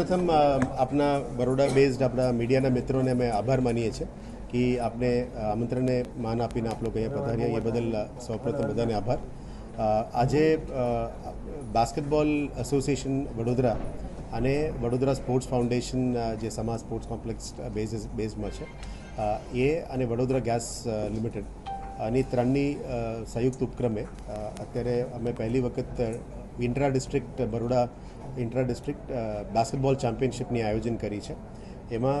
પ્રથમ આપના બરોડા બેઝડ આપણા મીડિયાના મિત્રોને અમે આભાર માનીએ છીએ કે આપને આમંત્રણને માન આપીને આપ લોકો અહીંયા પધાર્યા. એ બદલ સૌપ્રથમ બધાને આભાર. આજે બાસ્કેટબોલ એસોસિએશન વડોદરા અને વડોદરા સ્પોર્ટ્સ ફાઉન્ડેશન જે સમા સ્પોર્ટ્સ કોમ્પ્લેક્સ બેઝ બેઝમાં છે એ અને વડોદરા ગેસ લિમિટેડ આની ત્રણની સંયુક્ત ઉપક્રમે અત્યારે અમે પહેલી વખત intra district Baroda intra district basketball ચેમ્પિયનશિપની આયોજન કરી છે. એમાં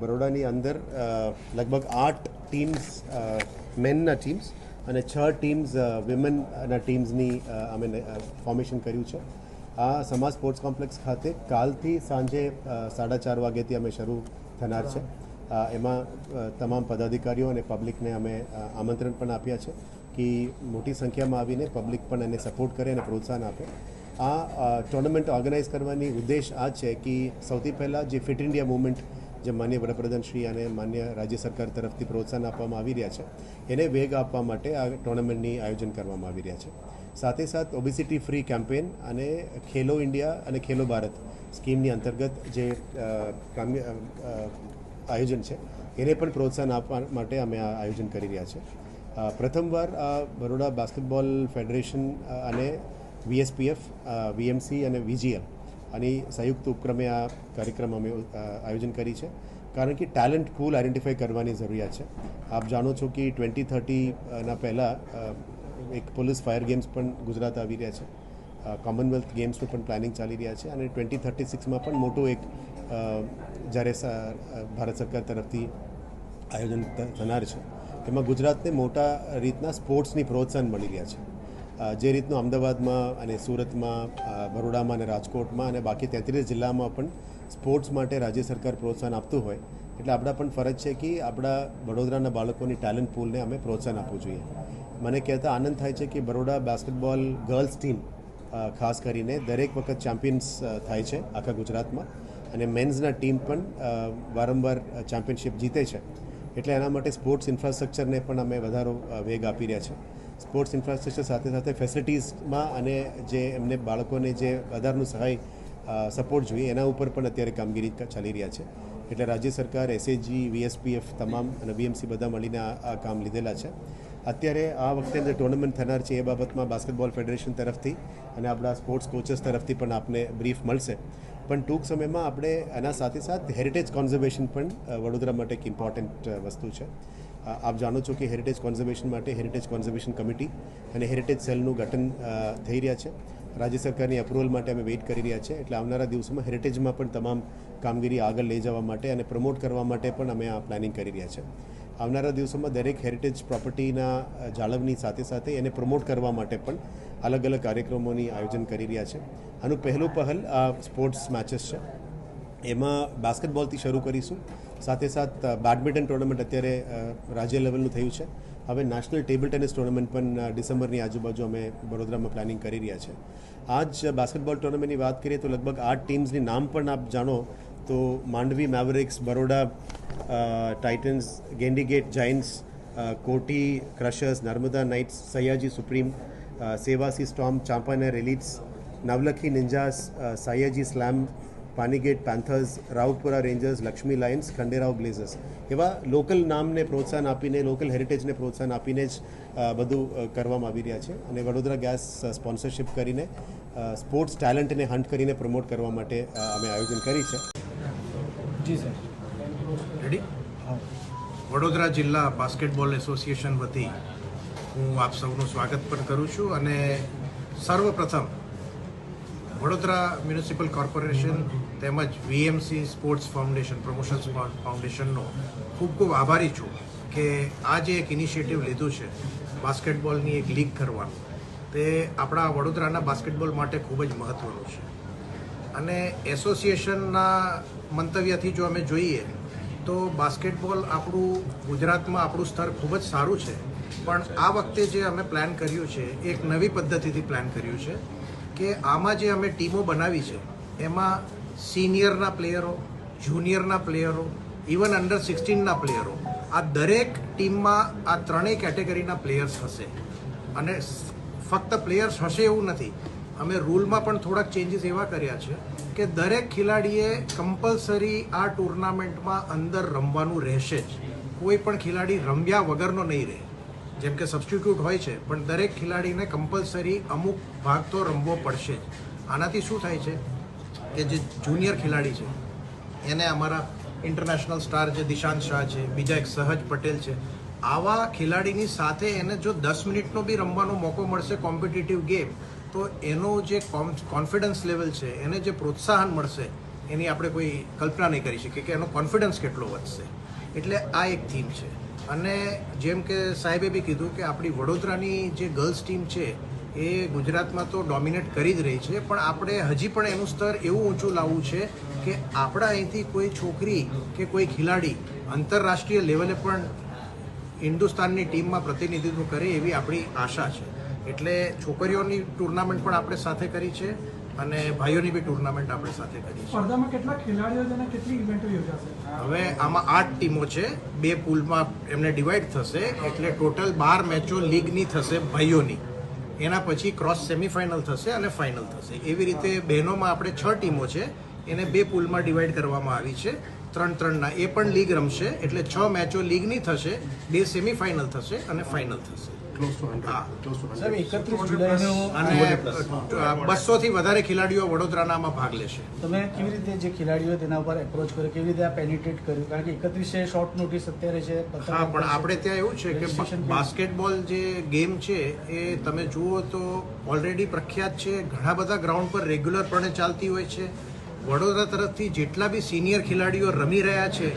બરોડાની અંદર લગભગ આઠ ટીમ્સ મેનના ટીમ્સ અને છ ટીમ્સ વિમેનના ટીમ્સની અમે ફોર્મેશન કર્યું છે. આ સમાજ સ્પોર્ટ્સ કોમ્પ્લેક્સ ખાતે કાલથી સાંજે સાડા ચાર વાગ્યાથી અમે શરૂ થનાર છે. એમાં તમામ પદાધિકારીઓ અને પબ્લિકને અમે આમંત્રણ પણ આપ્યા છે. કે મોટી સંખ્યામાં આવીને પબ્લિક પણ એને સપોર્ટ કરે અને પ્રોત્સાહન આપે. આ ટુર્નામેન્ટ ઓર્ગેનાઇઝ કરવાની ઉદ્દેશ આ છે કે સૌથી પહેલાં જે ફિટ ઇન્ડિયા મુવમેન્ટ જે માન્ય વડાપ્રધાન શ્રી અને માન્ય રાજ્ય સરકાર તરફથી પ્રોત્સાહન આપવામાં આવી રહ્યા છે એને વેગ આપવા માટે આ ટુર્નામેન્ટની આયોજન કરવામાં આવી રહ્યા છે. સાથે સાથ ઓબિસિટી ફ્રી કેમ્પેન અને ખેલો ઇન્ડિયા અને ખેલો ભારત સ્કીમની અંતર્ગત જે આયોજન છે એને પણ પ્રોત્સાહન આપવા માટે અમે આ આયોજન કરી રહ્યા છે. અ, પ્રથમવાર આ બરોડા બાસ્કેટબોલ ફેડરેશન અને વીએસપીએફ વીએમસી અને વીજીએલ આની સંયુક્ત ઉપક્રમે આ કાર્યક્રમ અમે આયોજન કરી છે. કારણ કે ટેલેન્ટ પૂલ આઈડેન્ટિફાઈ કરવાની જરૂરિયાત છે. આપ જાણો છો કે ટ્વેન્ટી થર્ટીના પહેલાં એક પોલીસ ફાયર ગેમ્સ પણ ગુજરાત આવી રહ્યા છે. કોમનવેલ્થ ગેમ્સનું પણ પ્લાનિંગ ચાલી રહ્યા છે અને ટ્વેન્ટી થર્ટી સિક્સમાં પણ મોટું એક જ્યારે ભારત સરકાર તરફથી આયોજન થનાર છે. એમાં ગુજરાતને મોટા રીતના સ્પોર્ટ્સની પ્રોત્સાહન મળી રહ્યા છે. જે રીતનું અમદાવાદમાં અને સુરતમાં બરોડામાં અને રાજકોટમાં અને બાકી તેત્રીસ જિલ્લામાં પણ સ્પોર્ટ્સ માટે રાજ્ય સરકાર પ્રોત્સાહન આપતું હોય. એટલે આપણા પણ ફરજ છે કે આપણા વડોદરાના બાળકોની ટેલેન્ટ પૂલને અમે પ્રોત્સાહન આપવું જોઈએ. મને કહેતા આનંદ થાય છે કે બરોડા બાસ્કેટબોલ ગર્લ્સ ટીમ ખાસ કરીને દરેક વખત ચેમ્પિયન્સ થાય છે આખા ગુજરાતમાં. અને મેન્સના ટીમ પણ વારંવાર ચેમ્પિયનશિપ જીતે છે. એટલે એના માટે સ્પોર્ટ્સ ઇન્ફ્રાસ્ટ્રક્ચરને પણ અમે વધારો વેગ આપી રહ્યા છે સ્પોર્ટ્સ ઇન્ફ્રાસ્ટ્રક્ચર સાથે સાથે ફેસિલિટીઝમાં અને જે એમને બાળકોને જે વધારનું સહાય સપોર્ટ જોઈએ એના ઉપર પણ અત્યારે કામગીરી ચાલી રહ્યા છે. એટલે રાજ્ય સરકાર એસએજી વીએસપીએફ તમામ અને બીએમસી બધા મળીને આ કામ લીધેલા છે. અત્યારે આ વખતે જે ટુર્નામેન્ટ થનાર છે એ બાબતમાં બાસ્કેટબોલ ફેડરેશન તરફથી અને આપણા સ્પોર્ટ્સ કોચેસ તરફથી પણ આપને બ્રીફ મળશે. પણ ટૂંક સમયમાં આપણે એના સાથે સાથે હેરિટેજ કોન્ઝર્વેશન પણ વડોદરા માટે એક ઇમ્પોર્ટન્ટ વસ્તુ છે. આપ જાણો છો કે હેરિટેજ કોન્ઝર્વેશન માટે હેરિટેજ કોન્ઝર્વેશન કમિટી અને હેરિટેજ સેલનું ગઠન થઈ રહ્યા છે. રાજ્ય સરકારની અપ્રુવલ માટે અમે વેઇટ કરી રહ્યા છે. એટલે આવનારા દિવસોમાં હેરિટેજમાં પણ તમામ કામગીરી આગળ લઈ જવા માટે અને પ્રમોટ કરવા માટે પણ અમે આ પ્લાનિંગ કરી રહ્યા છે. આવનારા દિવસોમાં દરેક હેરિટેજ પ્રોપર્ટીના જાળવણી સાથે સાથે એને પ્રમોટ કરવા માટે પણ અલગ અલગ કાર્યક્રમોની આયોજન કરી રહ્યા છે. આનું પહેલું પહેલ આ સ્પોર્ટ્સ મેચેસ છે. એમાં બાસ્કેટબોલથી શરૂ કરીશું. સાથે સાથ બેડમિન્ટન ટુર્નામેન્ટ અત્યારે રાજ્ય લેવલનું થયું છે. હવે નેશનલ ટેબલ ટેનિસ ટુર્નામેન્ટ પણ ડિસેમ્બરની આજુબાજુ અમે વડોદરામાં પ્લાનિંગ કરી રહ્યા છે. આજ બાસ્કેટબોલ ટુર્નામેન્ટની વાત કરીએ તો લગભગ આઠ ટીમ્સની નામ પણ આપ જાણો તો Mandvi Mavericks Baroda Titans Gendigate giants અ, Koti crushers Narmada knights Sayaji supreme Sevasi storm Champaner elites Navlakhi ninjas Sayaji slam Panigate panthers Raopura rangers Laxmi lions Khanderao blazers એવા લોકલ નામને પ્રોત્સાહન આપીને લોકલ હેરિટેજને પ્રોત્સાહન આપીને જ બધું કરવામાં આવી રહ્યા છે. અને વડોદરા ગેસ સ્પોન્સરશિપ કરીને સ્પોર્ટ્સ ટેલેન્ટને હન્ટ કરીને પ્રમોટ કરવા માટે અમે આયોજન કરી છે. જી સર રેડી વડોદરા જિલ્લા બાસ્કેટબોલ એસોસિએશન વતી હું આપ સૌનું સ્વાગત પણ કરું છું અને સર્વપ્રથમ વડોદરા મ્યુનિસિપલ કોર્પોરેશન તેમજ વીએમસી સ્પોર્ટ્સ ફાઉન્ડેશન, પ્રમોશન ફાઉન્ડેશનનો ખૂબ ખૂબ આભારી છું કે આ જે એક ઇનિશિયેટિવ લીધું છે બાસ્કેટબોલની એક લીગ કરવાનું. તે આપણા વડોદરાના બાસ્કેટબોલ માટે ખૂબ જ મહત્ત્વનું છે. અને એસોસિએશનના મંતવ્યથી જો અમે જોઈએ તો બાસ્કેટબોલ આપણું ગુજરાતમાં આપણું સ્તર ખૂબ જ સારું છે. પણ આ વખતે જે અમે પ્લાન કર્યું છે, એક નવી પદ્ધતિથી પ્લાન કર્યું છે કે આમાં જે અમે ટીમો બનાવી છે, એમાં સિનિયરના પ્લેયરો જુનિયરના પ્લેયરો ઇવન અંડર સિક્સટીનના પ્લેયરો આ દરેક ટીમમાં આ ત્રણેય કેટેગરીના પ્લેયર્સ હશે. અને ફક્ત પ્લેયર્સ હશે એવું નથી. અમે રૂલમાં પણ થોડાક ચેન્જીસ એવા કર્યા છે કે દરેક ખેલાડીએ કમ્પલસરી આ ટુર્નામેન્ટમાં અંદર રમવાનું રહેશે જ. કોઈ પણ ખેલાડી રમ્યા વગરનો નહીં રહે. જેમ કે સબસ્ટિટ્યૂટ હોય છે, પણ દરેક ખેલાડીને કમ્પલસરી અમુક ભાગ તો રમવો પડશે જ. આનાથી શું થાય છે કે જે જુનિયર ખેલાડી છે, એને અમારા ઇન્ટરનેશનલ સ્ટાર જે દિશાંત શાહ છે, બીજા એક સહજ પટેલ છે, આવા ખેલાડીની સાથે એને જો દસ મિનિટનો બી રમવાનો મોકો મળશે કોમ્પિટિટિવ ગેમ તો એનો જે કોન્ફિડન્સ લેવલ છે, એને જે પ્રોત્સાહન મળશે, એની આપણે કોઈ કલ્પના નહીં કરી શકીએ કે એનો કોન્ફિડન્સ કેટલો વધશે. એટલે આ એક થીમ છે. અને જેમ કે સાહેબે બી કીધું કે આપણી વડોદરાની જે ગર્લ્સ ટીમ છે, એ ગુજરાતમાં તો ડોમિનેટ કરી જ રહી છે, પણ આપણે હજી પણ એનું સ્તર એવું ઊંચું લાવવું છે કે આપણા અહીંથી કોઈ છોકરી કે કોઈ ખેલાડી આંતરરાષ્ટ્રીય લેવલે પણ હિન્દુસ્તાનની ટીમમાં પ્રતિનિધિત્વ કરે એવી આપણી આશા છે. એટલે છોકરીઓની ટુર્નામેન્ટ પણ આપણે સાથે કરી છે અને ભાઈઓની બી ટુર્નામેન્ટ આપણે સાથે કરી છે. સ્પર્ધામાં કેટલા ખેલાડીઓ છે અને કેટલી ઇવેન્ટો યોજાશે? હવે આમાં આઠ ટીમો છે બે પુલમાં એમને ડિવાઈડ થશે એટલે ટોટલ બાર મેચો લીગની થશે ભાઈઓની. એના પછી ક્રોસ સેમિફાઇનલ થશે અને ફાઇનલ થશે. એવી રીતે બહેનોમાં આપણે છ ટીમો છે એને બે પુલમાં ડિવાઈડ કરવામાં આવી છે ત્રણ ત્રણના. એ પણ લીગ રમશે એટલે છ મેચો લીગની થશે બે સેમિફાઇનલ થશે અને ફાઇનલ થશે. બસો થી વધારે ખેલાડીઓ વડોદરાનામાં ભાગ લેશે. તમે કેવી રીતે જે ખેલાડીઓ તેના ઉપર એપ્રોચ કર્યો કેવી રીતે આ પેનિટ્રેટ કર્યું? કારણ કે એકત્રીસે શોર્ટ નોટિસ અત્યારે છે હા પણ આપણે ત્યાં એવું છે કે બાસ્કેટબોલ જે ગેમ છે એ તમે જુઓ તો ઓલરેડી પ્રખ્યાત છે ઘણા બધા ગ્રાઉન્ડ પર રેગ્યુલરપણે ચાલતી હોય છે. વડોદરા તરફથી જેટલા બી સિનિયર ખેલાડીઓ રમી રહ્યા છે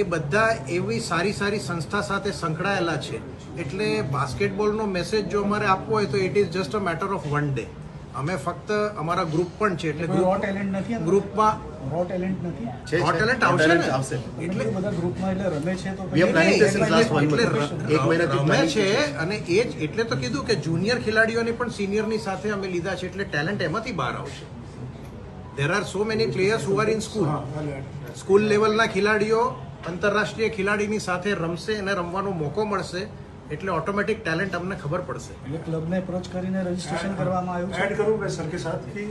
એ બધા એવી સારી સારી સંસ્થા સાથે સંકળાયેલા છે. એટલે બાસ્કેટબોલનો મેસેજ જો અમારે આપવો હોય તો it is just a matter of one day અમે ફક્ત અમારા ગ્રુપ પણ છે એટલે રો ગ્રુપ ટેલેન્ટ નથી ગ્રુપમાં રો ટેલેન્ટ નથી? છે, રો ટેલેન્ટ આવશે ને? આવશે. એટલે બધા ગ્રુપમાં એટલે રમે છે તો વી this since last એટલે એક મહિનાથી રમે છે. અને એ જ એટલે તો કીધું કે જુનિયર ખેલાડીઓને પણ સિનિયરની સાથે અમે લીધા છે એટલે ટેલેન્ટ એમાંથી બહાર આવશે. There are so many players who are in school school લેવલના ખેલાડીઓ આંતરરાષ્ટ્રીય ખેલાડીની સાથે રમશે અને રમવાનો મોકો મળશે એટલે ઓટોમેટિક ટેલેન્ટ અમને ખબર પડશે. એટલે ક્લબને એપ્રોચ કરીને રજીસ્ટ્રેશન કરવામાં આવ્યું એડ કરું કે સાથ કે